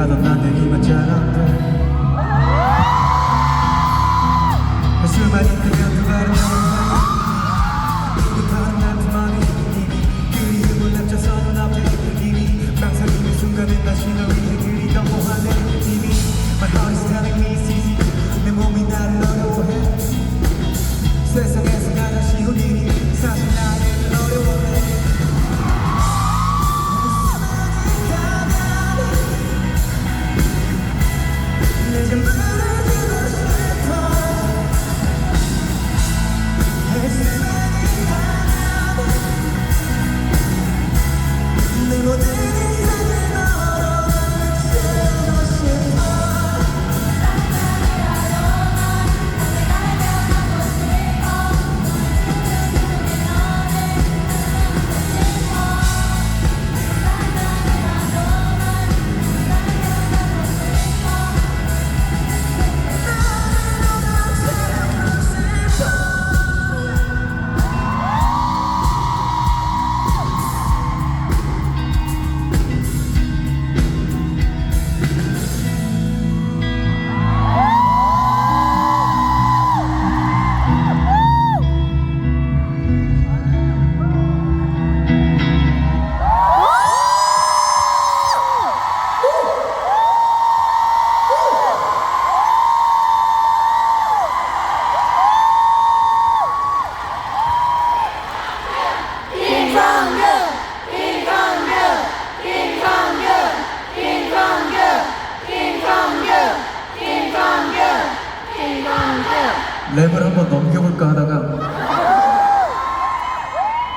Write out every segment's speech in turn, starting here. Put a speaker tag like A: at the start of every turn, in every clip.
A: cada
B: 랩을 한번 넘겨볼까 하다가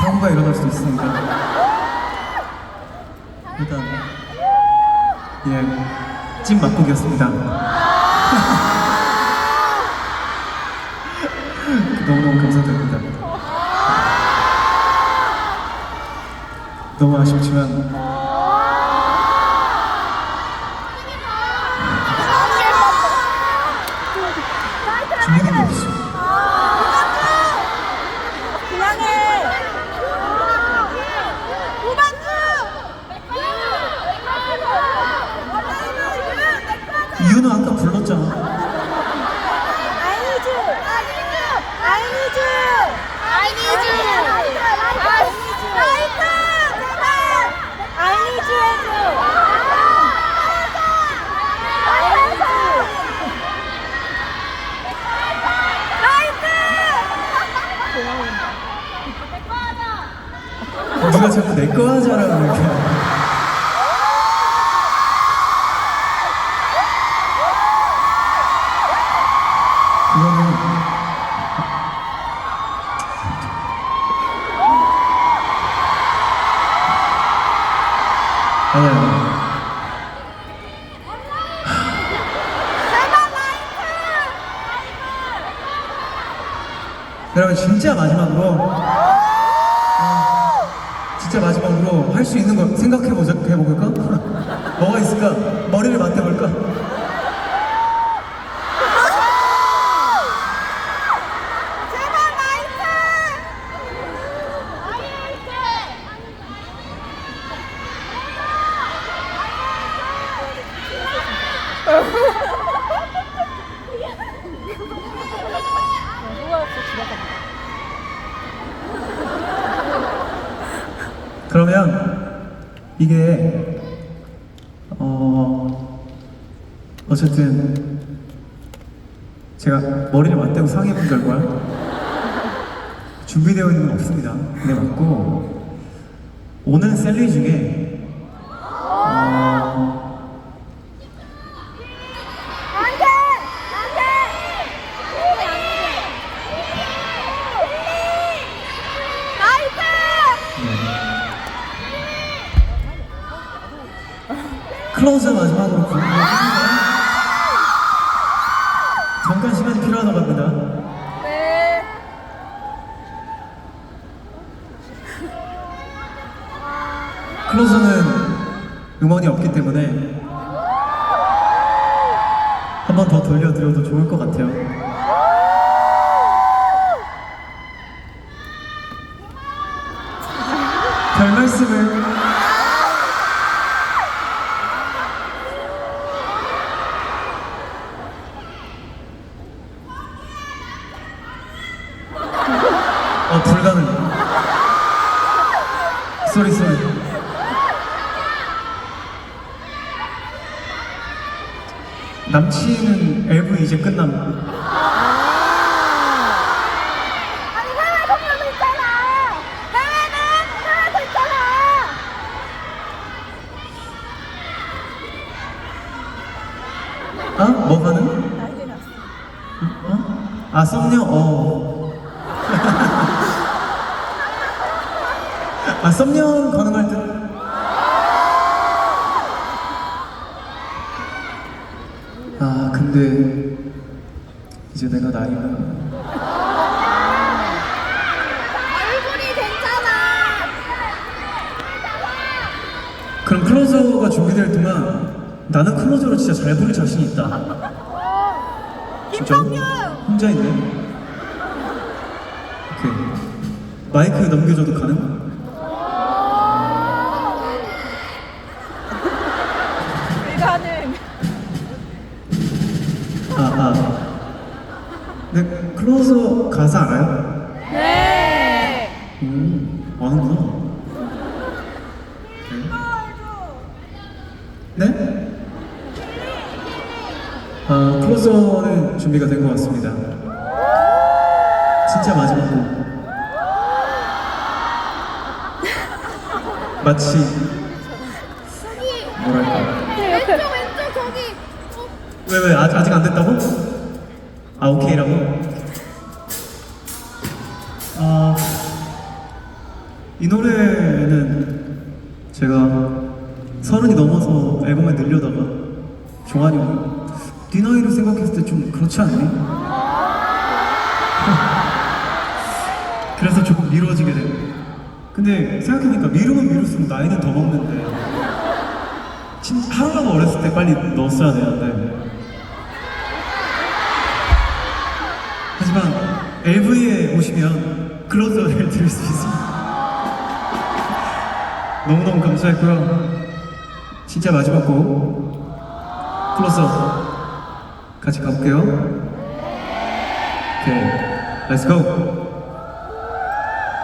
B: 사고가 일어날 수도 있으니까. 일단 예찐 맛보기였습니다. 너무너무 감사드립니다. 너무 아쉽지만 是 여러분 진짜 마지막으로 아, 진짜 마지막으로 할 수 있는 걸 생각해보자 해볼까? 뭐가 있을까? 머리를 맞대볼까? 그러면 이게 어 어쨌든 제가 머리를 맞대고 상해본 결과 준비되어 있는 건 없습니다. 근데 맞고 오늘 셀리 중에 클로즈 마지막으로 부르는 잠깐 시간이 필요하다고 합니다.
A: 네.
B: 클로즈는 음원이 없기 때문에 한 번 더 돌려드려도 좋을 것 같아요. 별 말씀을 어 불가능 쏘리 남친은 LV 이제
A: 있잖아.
B: 어? 뭐가는?
A: 어?
B: 아 썸녀? 어. 아 썸녀 가능할 듯. 아 근데 이제 내가 나이가
A: 얼굴이 괜찮아.
B: 그럼 클로저가 준비될 동안 나는 클로저로 진짜 잘 부를 자신이 있다. 진짜?
A: 김성규.
B: 혼자 있네. 오케이. 마이크 넘겨줘도 가능? 네, 클로저 가사 알아요?
A: 네.
B: 음, 아는구나. 네? 네? 아, 클로저는 준비가 된 것 같습니다. 진짜 마지막으로. 마치, 뭐랄까.
A: 왼쪽 왼쪽. 어,
B: 왜, 왜, 아직, 아직 안 됐다고? 아, 오케이라고? 아, 이 노래는 제가 서른이 넘어서 앨범에 늘려다가 종환이 형이 네 나이를 생각했을 때 좀 그렇지 않니? 그래서 조금 미뤄지게 돼요. 근데 생각해보니까 미루면 미룰수록 나이는 더 먹는데 진짜 하루라도 어렸을 때 빨리 넣었어야 되는데 하지만 LV에 오시면 클로저를 들을 수 있습니다. 너무너무 감사했고요. 진짜 마지막 곡 클로저 같이 가볼게요. 오케이 렛츠고